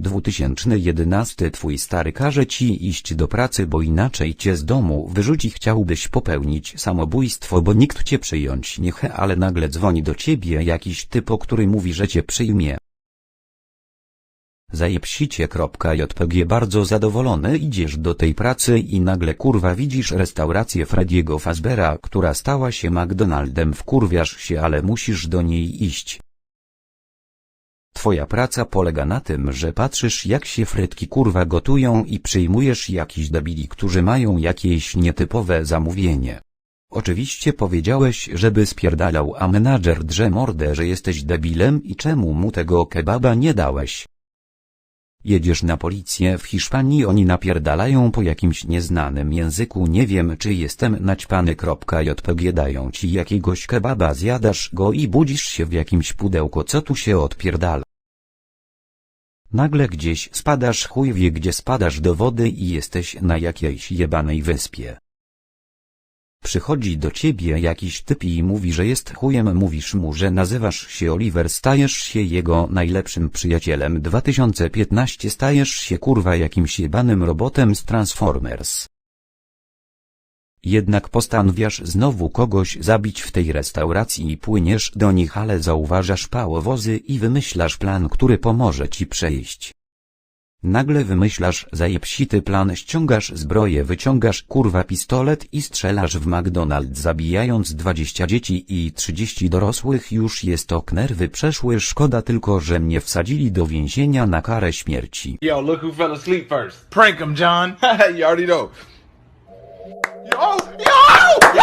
2011 Twój stary każe ci iść do pracy, bo inaczej cię z domu wyrzuci. Chciałbyś popełnić samobójstwo, bo nikt cię przyjąć nie chce, ale nagle dzwoni do ciebie jakiś typ, o który mówi, że cię przyjmie. Zajebsicie.jpg bardzo zadowolony idziesz do tej pracy i nagle kurwa widzisz restaurację Frediego Fazbera, która stała się McDonaldem wkurwiasz się ale musisz do niej iść. Twoja praca polega na tym, że patrzysz jak się frytki kurwa gotują i przyjmujesz jakiś debili, którzy mają jakieś nietypowe zamówienie. Oczywiście powiedziałeś, żeby spierdalał, a menadżer drze mordę, że jesteś debilem i czemu mu tego kebaba nie dałeś. Jedziesz na policję w Hiszpanii, oni napierdalają po jakimś nieznanym języku, nie wiem czy jestem naćpany.jpg dają ci jakiegoś kebaba, zjadasz go i budzisz się w jakimś pudełko, co tu się odpierdala. Nagle gdzieś spadasz, chuj wie gdzie spadasz do wody i jesteś na jakiejś jebanej wyspie. Przychodzi do ciebie jakiś typ i mówi, że jest chujem, mówisz mu, że nazywasz się Oliver, stajesz się jego najlepszym przyjacielem. 2015 stajesz się kurwa jakimś jebanym robotem z Transformers. Jednak postanawiasz znowu kogoś zabić w tej restauracji i płyniesz do nich, ale zauważasz pałowozy i wymyślasz plan, który pomoże ci przejść. Nagle wymyślasz zajebsity plan, ściągasz zbroję, wyciągasz kurwa pistolet i strzelasz w McDonald's zabijając 20 dzieci i 30 dorosłych już jest ok nerwy przeszły szkoda tylko, że mnie wsadzili do więzienia na karę śmierci. Yo, look who fell asleep first. Prank him, John. you already know. Yo, yo!